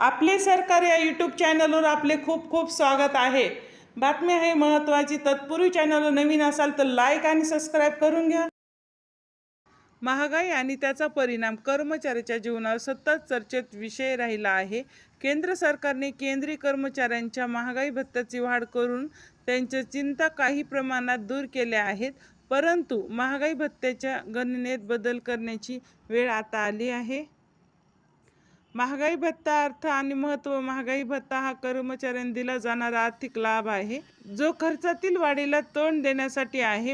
आपले सरकार या यूट्यूब चॅनलवर आपले खूप खूप स्वागत आहे. बातमी आहे महत्त्वाची तत्पूर्वी चॅनलवर नवीन असाल तर लाईक आणि सबस्क्राईब करून घ्या. महागाई आणि त्याचा परिणाम कर्मचाऱ्याच्या जीवनावर सतत चर्चेत विषय राहिला आहे. केंद्र सरकारने केंद्रीय कर्मचाऱ्यांच्या महागाई भत्त्याची वाढ करून त्यांच्या चिंता काही प्रमाणात दूर केल्या आहेत. परंतु महागाई भत्त्याच्या गणनेत बदल करण्याची वेळ आता आली आहे. महागाई भत्ता अर्थ आणि महत्त्व महागाई भत्ता हा कर्मचाऱ्यांना दिला जाणारा आर्थिक लाभ आहे. जो खर्चातील वाढीला तोंड देण्यासाठी आहे.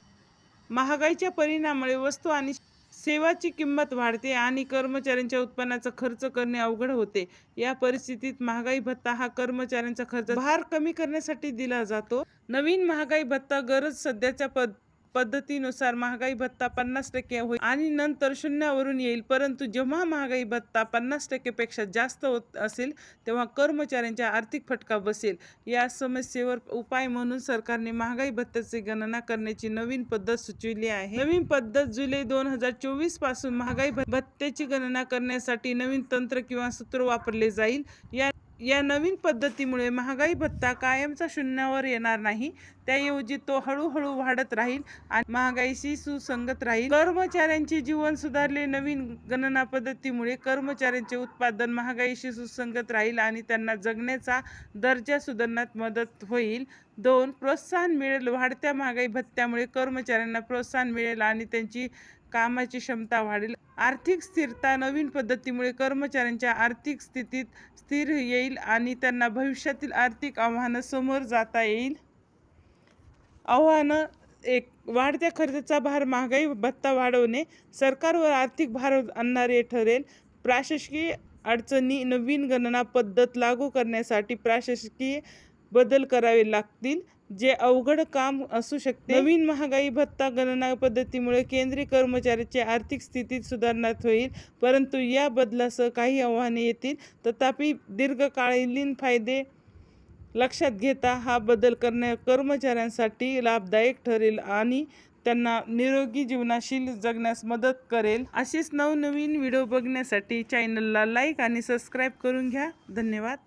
महागाईच्या परिणामामुळे वस्तू आणि सेवाची किंमत वाढते आणि कर्मचाऱ्यांच्या उत्पन्नाचा खर्च करणे अवघड होते. या परिस्थितीत महागाई भत्ता हा कर्मचाऱ्यांचा खर्च भार कमी करण्यासाठी दिला जातो. नवीन महागाई भत्ता गरज सध्याच्या पद पद्धतीनुसार महागाई भत्ता पन्नास टक्के होईल आणि नंतर शून्यावरून येईल. परंतु जेव्हा महागाई भत्ता पन्नास टक्केपेक्षा जास्त होत असेल तेव्हा कर्मचाऱ्यांच्या आर्थिक फटका बसेल. या समस्येवर उपाय म्हणून सरकारने महागाई भत्त्याची गणना करण्याची नवीन पद्धत सुचविली आहे. नवीन पद्धत जुलै दोन हजार चोवीसपासून महागाई भत्त्याची गणना करण्यासाठी नवीन तंत्र किंवा सूत्र वापरले जाईल. या या नवीन पद्धतीमुळे महागाई भत्ता कायमचा शून्यावर येणार नाही. त्याऐवजी तो हळूहळू वाढत राहील आणि महागाईशी सुसंगत राहील. कर्मचाऱ्यांचे जीवन सुधारले नवीन गणना पद्धतीमुळे कर्मचाऱ्यांचे उत्पादन महागाईशी सुसंगत राहील आणि त्यांना जगण्याचा दर्जा सुधारण्यात मदत होईल. दोन प्रोत्साहन मिळेल. वाढत्या महागाई भत्त्यामुळे कर्मचाऱ्यांना प्रोत्साहन मिळेल आणि त्यांची कामाची क्षमता वाढेल. आर्थिक स्थिरता नवीन पद्धतीमुळे कर्मचाऱ्यांच्या आर्थिक स्थितीत स्थिर येईल आणि त्यांना भविष्यातील आर्थिक आव्हानं समोर जाता येईल. आव्हानं एक वाढत्या खर्चाचा भार महागाई भत्ता वाढवणे सरकारवर आर्थिक भार आणणारे ठरेल. प्रशासकीय अडचणी नवीन गणना पद्धत लागू करण्यासाठी प्रशासकीय बदल करावे लागतील. जे अवघड काम असू शकते. नवीन महागाई भत्ता गणना पद्धतीमुळे केंद्रीय कर्मचाऱ्याची आर्थिक स्थितीत सुधारण्यात होईल. परंतु या बदलासह काही आव्हाने येतील. तथापि दीर्घकालीन फायदे लक्षात घेता हा बदल करण्या कर्मचाऱ्यांसाठी लाभदायक ठरेल आणि त्यांना निरोगी जीवनाशील जगण्यास मदत करेल. असेच नवनवीन व्हिडिओ बघण्यासाठी चॅनलला लाईक आणि सबस्क्राईब करून घ्या. धन्यवाद.